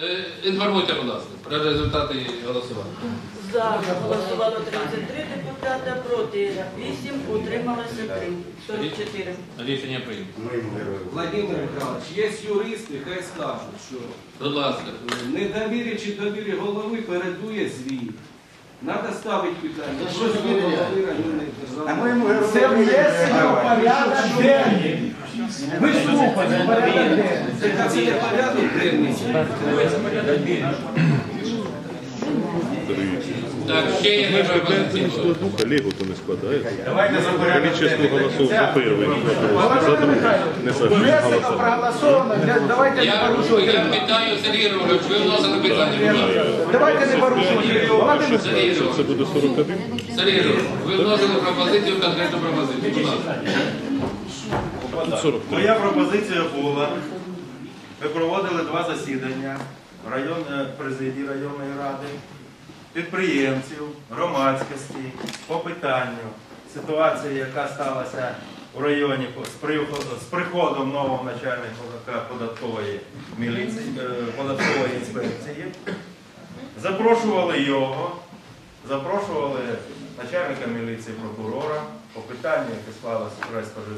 Е, Інформуйте, будь ласка, про результати голосування. За голосувало 33 депутата, проти 8, утрималося 3. 44. Рішення прийнято. Владимир Михайлович, є юристи, хай скажуть, що Будь ласка. недовір'я чи довір'я голови передує звіт. Треба ставити питання. Що звір'я? голови районної державної Це внесено в порядок денний. Ви слухайте, порядок денний. Це це порядок денний. Так, ще є пропозиції? пятничного духа легу то не складається. Давайте за порядок Количество голосов за перший не за другий не Внесено, голоса. проголосовано. Давайте не Я, я питаю Сергій Ігорович, ви вносили питання, будь ласка. Давайте не порушуйте. Сергій Що це буде 41? Сергій Ігорович, ви вносили пропозицію, конкретну пропозицію, будь ласка. Тут 43. Моя пропозиція була. Ми проводили два засідання район, е, президії районної ради, підприємців, громадськості по питанню ситуації, яка сталася в районі з приходом, з приходом нового начальника податкової міліції, е, податкової інспекції. Запрошували його, запрошували начальника міліції прокурора, по питанню, яке склалося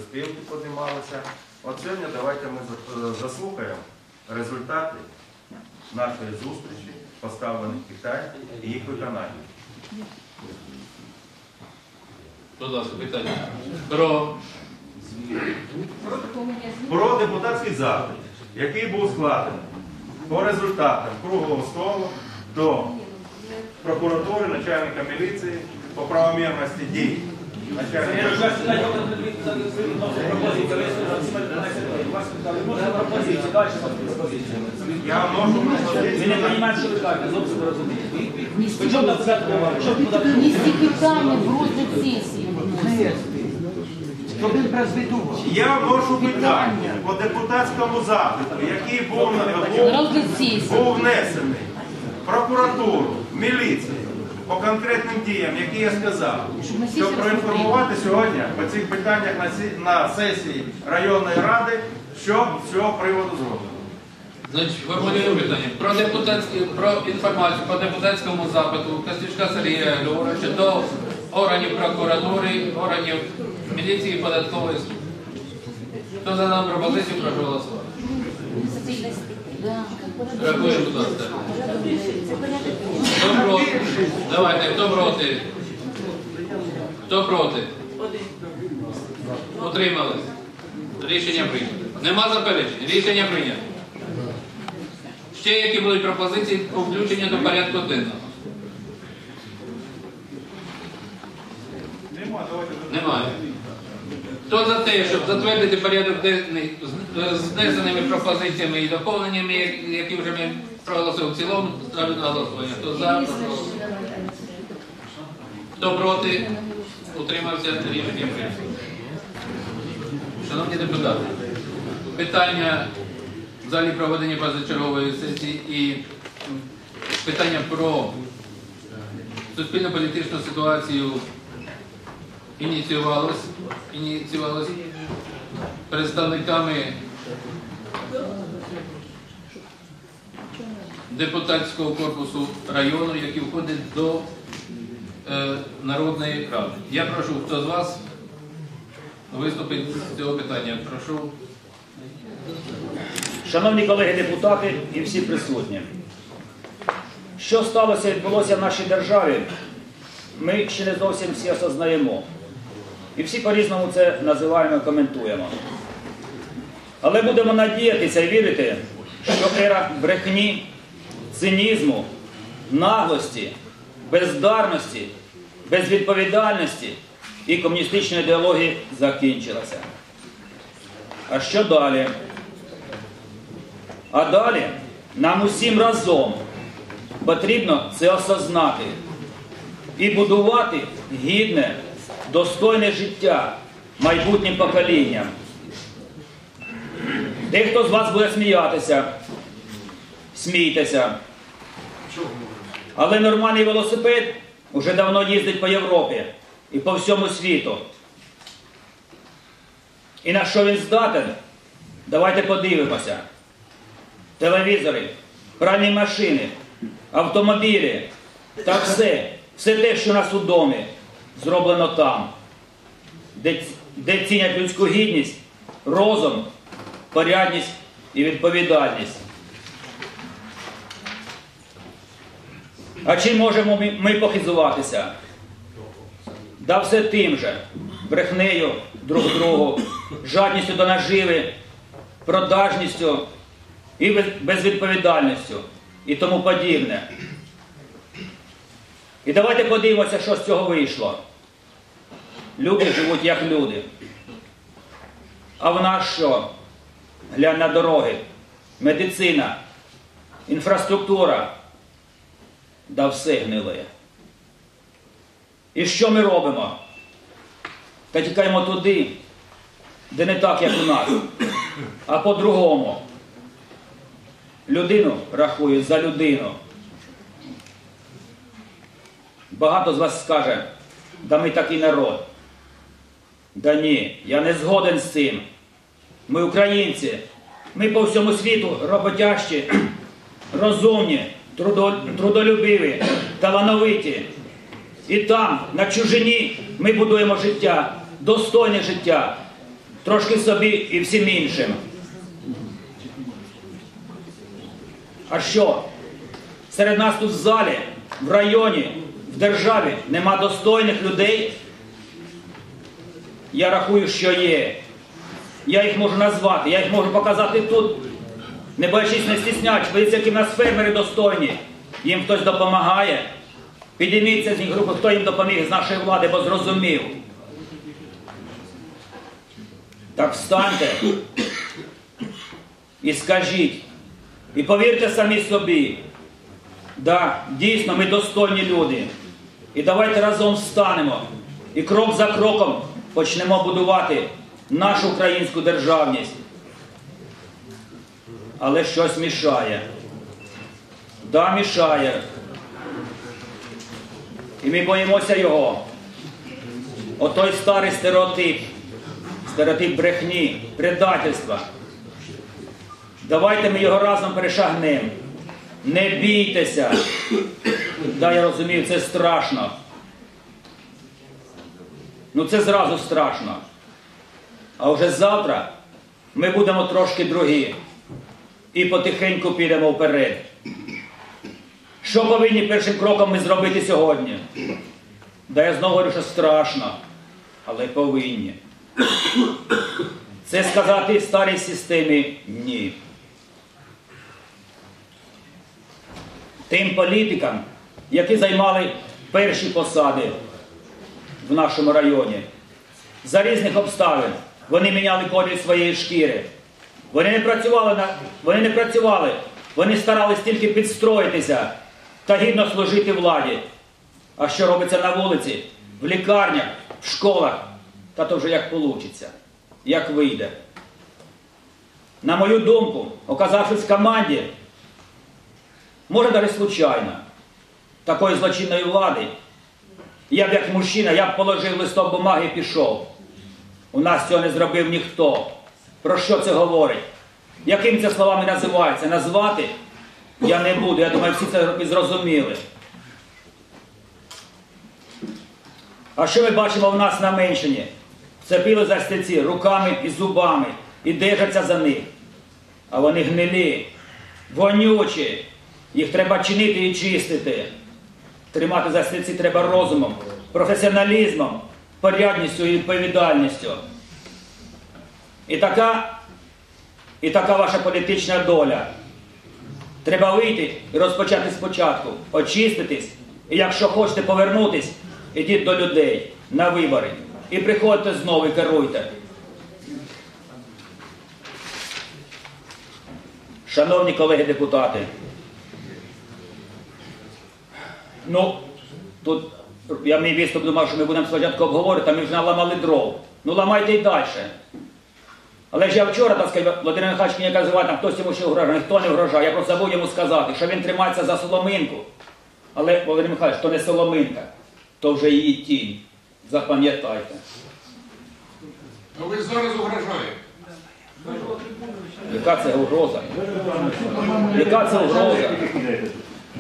спілки, піднімалося. От сьогодні давайте ми заслухаємо результати нашої зустрічі, поставлених питань і їх виконання. Будь ласка, питання. Про Про депутатський запит, який був складений по результатам круглого столу до прокуратури, начальника міліції по правомірності дій Я вношу пропозицію. Нести питання в розгляд сесії. Щоб він прозвітував. Я вношу питання по депутатському запиту, який був, був, був внесений в прокуратуру, в міліцію по конкретним діям, які я сказав, щоб проінформувати сьогодні по цих питаннях на, сесії районної ради, що з цього приводу зроблено. Значить, формулюю питання. Про депутатські про інформацію по депутатському запиту Костючка Сергія Григоровича до органів прокуратури, органів міліції і податкової служби. Хто за дану пропозицію, прошу голосувати. Рахуємо, будь ласка. Хто проти? Давайте, хто проти? Хто проти? Утримались. Рішення прийнято. Нема заперечень. Рішення прийнято. Ще які будуть пропозиції по включення до порядку денного? Хто за те, щоб затвердити порядок денний з- внесеними пропозиціями і доповненнями, які вже ми проголосили в цілому, ставлю на голосування. Хто за. Хто проти? Утримався рішення прийнято. Шановні депутати, питання в залі проведення позачергової сесії і питання про суспільно-політичну ситуацію ініціювалось, ініціювалось представниками депутатського корпусу району, який входить до е, Народної ради. Я прошу, хто з вас виступить з цього питання. Прошу. Шановні колеги депутати і всі присутні, що сталося і відбулося в нашій державі, ми ще не зовсім всі осознаємо. І всі по-різному це називаємо і коментуємо. Але будемо надіятися і вірити, що ера брехні, цинізму, наглості, бездарності, безвідповідальності і комуністичної ідеології закінчилася. А що далі? А далі нам усім разом потрібно це осознати і будувати гідне, достойне життя майбутнім поколінням. Дехто з вас буде сміятися, смійтеся. Але нормальний велосипед уже давно їздить по Європі і по всьому світу. І на що він здатен? Давайте подивимося. Телевізори, пральні машини, автомобілі та все, все те, що нас у домі, зроблено там, де, де цінять людську гідність, розум, порядність і відповідальність. А чим можемо ми- похизуватися? Да все тим же, брехнею друг другу, жадністю до наживи, продажністю і безвідповідальністю і тому подібне. І давайте подивимося, що з цього вийшло. Люди живуть як люди. А в нас що? Глянь на дороги, медицина, інфраструктура. Да все гниле. І що ми робимо? Та тікаємо туди, де не так, як у нас, а по-другому. Людину рахують за людину. Багато з вас скаже, да ми такий народ. Да ні, я не згоден з цим. Ми українці, ми по всьому світу роботящі, розумні, трудолюбиві, талановиті. І там, на чужині, ми будуємо життя, достойне життя, трошки собі і всім іншим. А що? Серед нас тут в залі, в районі, в державі нема достойних людей? Я рахую, що є. Я їх можу назвати, я їх можу показати тут. Не боячись не стісняч, подивіться, які в нас фермери достойні. Їм хтось допомагає. Підійміться з них групи, хто їм допоміг з нашої влади, бо зрозумів. Так встаньте і скажіть, і повірте самі собі, да, дійсно ми достойні люди. І давайте разом встанемо і крок за кроком почнемо будувати нашу українську державність. Але щось мішає. Да, мішає. І ми боїмося його. Отой старий стереотип, стереотип брехні, предательства. Давайте ми його разом перешагнемо. Не бійтеся. Да, я розумію, це страшно. Ну це зразу страшно. А вже завтра ми будемо трошки другі. І потихеньку підемо вперед. Що повинні першим кроком ми зробити сьогодні? Да я знову говорю, що страшно, але повинні. Це сказати старій системі ні. Тим політикам, які займали перші посади в нашому районі, за різних обставин вони міняли колір своєї шкіри. Вони не працювали на вони не працювали, вони старались тільки підстроїтися та гідно служити владі. А що робиться на вулиці, в лікарнях, в школах, та то вже як получиться, як вийде. На мою думку, оказавшись в команді, може навіть случайно, такої злочинної влади, я б як мужчина, я б положив листок бумаги і пішов. У нас цього не зробив ніхто. Про що це говорить? Яким це словами називається? Назвати я не буду. Я думаю, всі це зрозуміли. А що ми бачимо в нас на меншині? Вцепили за стільці руками і зубами і держаться за них. А вони гнилі, вонючі. Їх треба чинити і чистити. Тримати за стільці треба розумом, професіоналізмом, порядністю і відповідальністю. І така, і така ваша політична доля. Треба вийти і розпочати спочатку, очиститись, і якщо хочете повернутись, ідіть до людей на вибори. І приходьте знову і керуйте. Шановні колеги депутати, ну, тут я мій виступ думав, що ми будемо спочатку обговорити, а ми вже наламали дров. Ну ламайте й далі. Але ж я вчора, так сказати, Володимир Михайлович мені казав, там хтось йому ще вгрожає, ніхто не вгрожає. Я просто забув йому сказати, що він тримається за соломинку. Але, Володимир Михайлович, то не соломинка, то вже її тінь. Запам'ятайте. Ну ви зараз угрожаєте. Яка це угроза? Яка це угроза?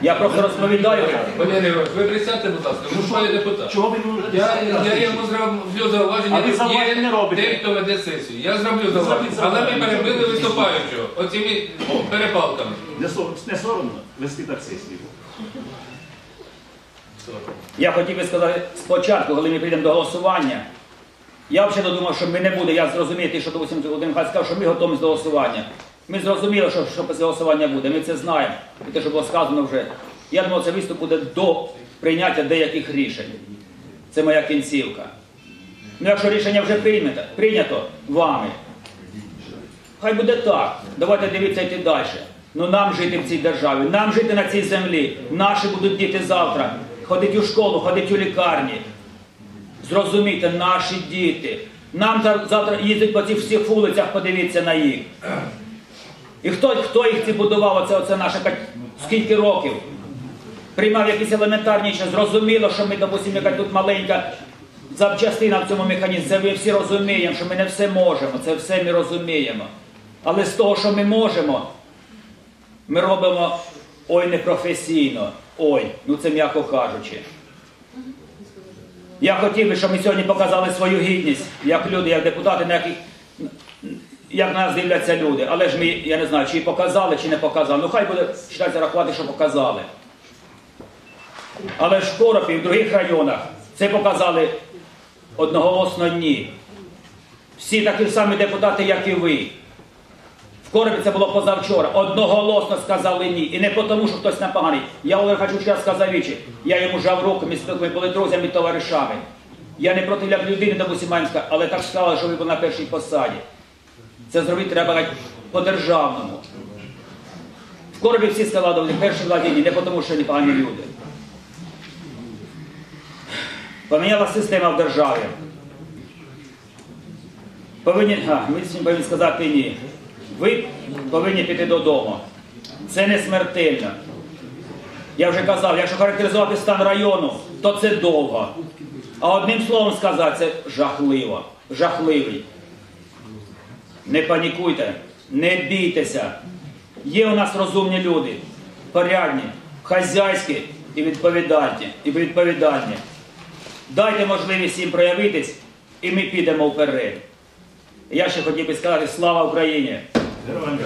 Я просто розповідаю. Валерій Іванович, ви присядьте, будь ласка, ви ж є депутат. Чого ви не Я, я йому зроблю зауваження, А ви зауваження не робите. Той, хто веде сесію. Я зроблю зауваження. Але ми перебили виступаючого оціми перепалками. Не сор- не соромно вести так сесію. Я хотів би сказати спочатку, коли ми прийдемо до голосування. Я взагалі думав, що ми не буде. Я зрозумів, що допустим, Володимир Михайлович сказав, що ми готові до голосування. Ми зрозуміли, що, що після голосування буде. Ми це знаємо. І те, що було сказано вже. Я думав, це виступ буде до прийняття деяких рішень. Це моя кінцівка. Ну, якщо рішення вже прийнято, прийнято вами, хай буде так. Давайте дивитися йти далі. Ну нам жити в цій державі, нам жити на цій землі. Наші будуть діти завтра. Ходить у школу, ходить у лікарні. Зрозумійте, наші діти. Нам завтра їздить по цих всіх вулицях, подивіться на їх. І хто, хто їх ці будував, оце, оце наше скільки років? Приймав якісь елементарні ще зрозуміло, що ми, допустимо, яка тут маленька запчастина в цьому механізмі. Це ми всі розуміємо, що ми не все можемо, це все ми розуміємо. Але з того, що ми можемо, ми робимо ой непрофесійно. Ой, ну це м'яко кажучи. Я хотів би, щоб ми сьогодні показали свою гідність, як люди, як депутати, на яких, як на нас дивляться люди. Але ж ми, я не знаю, чи показали, чи не показали. Ну хай буде вважатися рахувати, що показали. Але ж в Коропі, в других районах це показали одноголосно ні. Всі такі самі депутати, як і ви. В Коробі це було позавчора. Одноголосно сказали ні. І не тому, що хтось напоганий. Я Олег Хачучка сказав вічі. Я йому жав руку, ми спілкуємо, були друзями товаришами. Я не проти людини, допустим, маю сказати, але так сказали, що ви були на першій посаді. Це зробити треба по-державному. В Коробі всі сказали, вони перші владі ні, не тому, що вони погані люди. Поміняла система в державі. Повинні, а, ми повинні сказати ні. Ви повинні піти додому. Це не смертельно. Я вже казав, якщо характеризувати стан району, то це довго. А одним словом сказати, це жахливо. Жахливий. Не панікуйте, не бійтеся. Є у нас розумні люди, порядні, хазяйські і відповідальні. І відповідальні. Дайте можливість їм проявитись, і ми підемо вперед. Я ще хотів би сказати слава Україні! Героям.